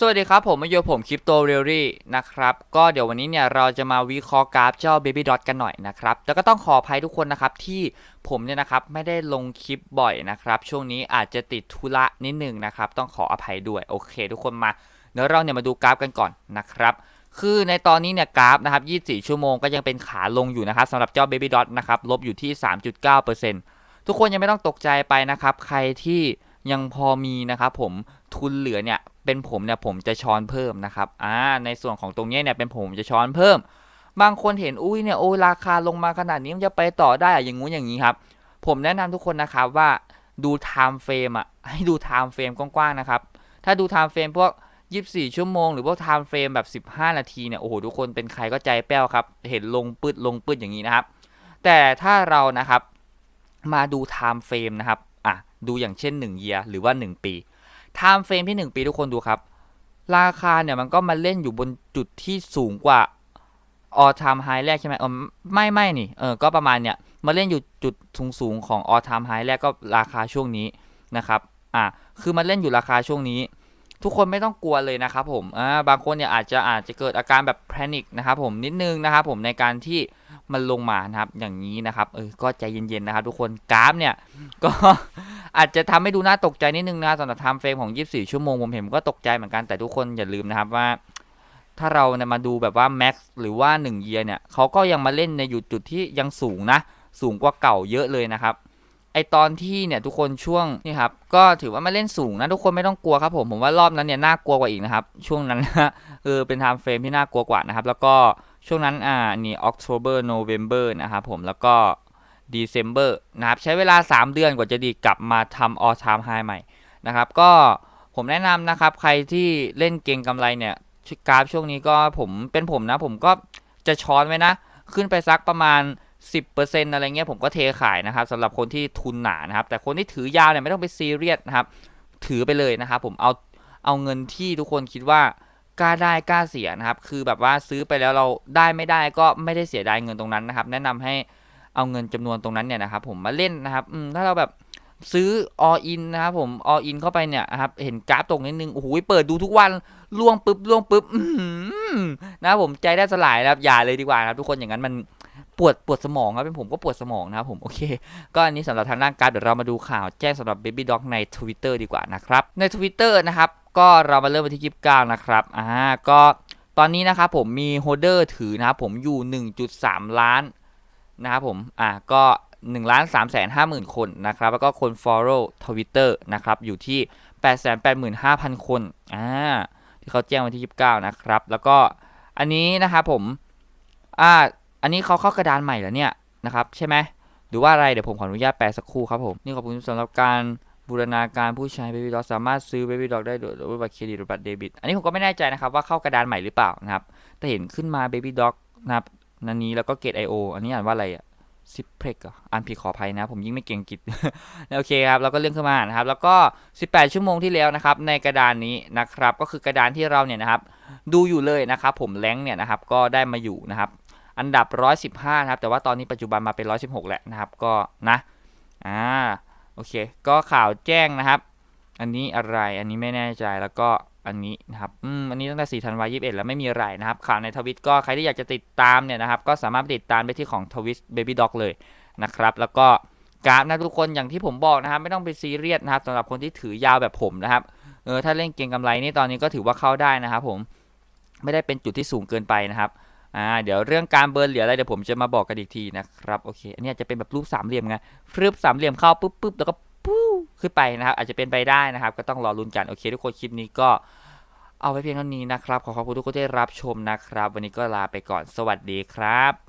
สวัสดีครับ ผมมาโยผมคริปโตเรียลี่นะครับ ก็เดี๋ยววันนี้เนี่ยเราจะมาวิเคราะห์กราฟเจ้า Baby Dot กันหน่อยนะครับ แล้วก็ต้องขออภัยทุกคนนะครับที่ผมเนี่ยนะครับไม่ได้ลงคลิปบ่อยนะครับ ช่วงนี้อาจจะติดธุระนิดนึงนะครับ ต้องขออภัยด้วยโอเค ทุกคนมาเดี๋ยวเราเนี่ยมาดูกราฟกันก่อนนะครับ คือในตอนนี้เนี่ยกราฟนะครับ 24 ชั่วโมงก็ยังเป็นขาลงอยู่นะครับสำหรับเจ้า Baby Dot นะครับลบอยู่ที่ 3.9%ทุกคนยังไม่ต้องตกใจไปนะครับ ใครที่ยังพอมีนะครับผมทุนเหลือเนี่ยเป็นผมเนี่ยผมจะช้อนเพิ่มนะครับอ่าในส่วนของตรงนี้เนี่ยเป็นผมจะช้อนเพิ่ม บางคนเห็นอุ้ยเนี่ยโอ้ยราคาลงมาขนาดนี้มันจะไปต่อได้อะอย่างงู้นอย่างนี้ครับ ผมแนะนำทุกคนนะครับว่าดูไทม์เฟรมอะให้ดูไทม์เฟรมกว้างๆนะครับ ถ้าดูไทม์เฟรมพวก 24 ชั่วโมงหรือพวกไทม์เฟรมแบบ 15 นาทีเนี่ยโอ้โหทุกคนเป็นใครก็ใจแป้วครับ เห็นลงปืดลงปืดอย่างนี้นะครับ แต่ถ้าเรานะครับมาดูไทม์เฟรมนะครับอะดูอย่างเช่น1เยียหรือว่า 1 ปี ไทม์เฟรมที่ 1 ปีทุกคนดูครับ ราคาเนี่ยมันก็มาเล่นอยู่บนจุดที่สูงกว่า all time high แรกใช่ไหมเออไม่ไม่นี่เออก็ประมาณเนี่ยมาเล่นอยู่จุดสูงสูงของ all time high แรกก็ราคาช่วงนี้นะครับอะคือมาเล่นอยู่ราคาช่วงนี้ ทุกคนไม่ต้องกลัวเลยนะครับผมอ่าบางคนเนี่ยอาจจะอาจจะเกิดอาการแบบแพนิคนะครับผมนิดนึงนะครับผมในการที่มันลงมานะครับอย่างนี้นะครับเออก็ใจเย็นๆนะครับทุกคนกราฟเนี่ยก็ อาจจะทำให้ดูน่าตกใจนิดนึงนะสำหรับไทม์เฟรมของ 24 ชั่วโมงผมเห็นก็ตกใจเหมือนกันแต่ทุกคนอย่าลืมนะครับว่า ถ้าเราเนี่ยมาดูแบบว่าแม็กซ์หรือว่า1เยียเนี่ยเขาก็ยังมาเล่นในอยู่จุดที่ยังสูงนะ สูงกว่าเก่าเยอะเลยนะครับไอตอนที่เนี่ยทุกคนช่วงนี่ครับก็ถือว่ามาเล่นสูงนะทุกคนไม่ต้องกลัวครับผมผมว่ารอบนั้นเนี่ยน่ากลัวกว่าอีกนะครับช่วงนั้นนะเออเป็นไทม์เฟรมที่น่ากลัวกว่านะครับแล้วก็ช่วงนั้นอ่านี่ October November นะครับผมแล้วก็ December นะครับใช้เวลา 3 เดือนกว่าจะดีกลับมาทำ all time high ใหม่นะครับ ก็ผมแนะนำนะครับ ใครที่เล่นเก่งกำไรเนี่ยกราฟช่วงนี้ก็ผมเป็นผมนะ ผมก็จะช้อนไว้นะ ขึ้นไปสักประมาณ 10%อะไรเงี้ยผมก็เทขายนะครับสำหรับคนที่ทุนหนานะครับ แต่คนที่ถือยาวเนี่ยไม่ต้องไปซีเรียสนะครับ ถือไปเลยนะครับผมเอาเอาเงินที่ทุกคนคิดว่ากล้าได้กล้าเสียนะครับ คือแบบว่าซื้อไปแล้วเราได้ไม่ได้ก็ไม่ได้เสียดายเงินตรงนั้นนะครับ แนะนำให้ เอาเงินจำนวนตรงนั้นเนี่ยนะครับผมมาเล่นนะครับถ้าเราแบบซื้อ all in นะครับผม all in เข้าไปเนี่ยนะครับเห็นกราฟตรงนิดนึงโอ้โหเปิดดูทุกวันล่วงปุ๊บล่วงปุ๊บนะครับผมใจได้สลายนะครับอย่าเลยดีกว่านะครับทุกคนอย่างนั้นมันปวดปวดสมองครับเป็นผมก็ปวดสมองนะครับผมโอเค ก็อันนี้สำหรับทางด้านการเดี๋ยวเรามาดูข่าวแจ้งสำหรับ Baby Dog ใน Twitter ดีกว่านะครับ ใน Twitter นะครับ ก็เรามาเริ่มวันที่29นะครับอ่าก็ตอนนี้นะครับผมมีโฮเดอร์ถือนะครับผมอยู่ 1.3 ล้าน นะครับผม อ่าก็1ล้าน3แสน5หมื่นคนนะครับ แล้วก็คน follow Twitter นะครับ อยู่ที่ 8 8 5 0 0 0 คน อ่า ที่เขาแจ้งวันที่ 29 นะครับ แล้วก็อันนี้นะครับผม อ่า อันนี้เขาเข้ากระดานใหม่แล้วเนี่ยนะครับ ใช่ไหมหรือว่าอะไร เดี๋ยวผมขออนุญาตแปลสักครู่ครับผม นี่ขอบคุณสำหรับการบูรณาการผู้ใช้ Baby Dog สามารถซื้อ Baby Dog ได้โดยด้วยบัตรเครดิตหรือบัตรเดบิต อันนี้ผมก็ไม่แน่ใจนะครับว่าเข้ากระดานใหม่หรือเปล่านะครับ แต่เห็นขึ้นมา Baby Dog นะครับ นันนี้แล้วก็ Gate IO อันนี้อ่านว่าอะไรอะซิปเพล็กอะอ่านผิดขออภัยนะ ผมยิ่งไม่เก่งกิจโอเคครับแล้วก็เรื่องขึ้นมานะครับ แล้วก็ 18 ชั่วโมงที่แล้วนะครับ ในกระดานนี้นะครับ ก็คือกระดานที่เราเนี่ยนะครับ ดูอยู่เลยนะครับ ผมแรงเนี่ยนะครับ ก็ได้มาอยู่นะครับ อันดับ 115 นะครับ แต่ว่าตอนนี้ปัจจุบันมาเป็น 116แหละนะครับ ก็นะ อ่า โอเค ก็ข่าวแจ้งนะครับ อันนี้อะไร อันนี้ไม่แน่ใจ แล้วก็ อันนี้นะครับอืมอันนี้ตั้งแต่ 4 ธันวาคม 21 แล้วไม่มีอะไรนะครับ ข่าวในทวิตก็ใครที่อยากจะติดตามเนี่ยนะครับ ก็สามารถติดตามได้ที่ของทวิต Baby Dog เลยนะครับ แล้วก็กราฟนะทุกคนอย่างที่ผมบอกนะครับ ไม่ต้องไปซีเรียสนะครับสำหรับคนที่ถือยาวแบบผมนะครับ เออถ้าเล่นเก็งกำไรนี่ตอนนี้ก็ถือว่าเข้าได้นะครับ ผม ไม่ได้เป็นจุดที่สูงเกินไปนะครับ อ่า เดี๋ยวเรื่องการเบิร์นเหลืออะไรเดี๋ยวผมจะมาบอกกันอีกทีนะครับ โอเค อันนี้จะเป็นแบบรูปสามเหลี่ยมไงฟรึบสามเหลี่ยมเข้าปุ๊บปุ๊บแล้วก็ ขึ้นไปนะครับ อาจจะเป็นไปได้นะครับ ก็ต้องรอลุ้นกันโอเค ทุกคนคลิปนี้ก็เอาไว้เพียงเท่านี้นะครับ ขอขอบคุณทุกคนที่รับชมนะครับ วันนี้ก็ลาไปก่อนสวัสดีครับ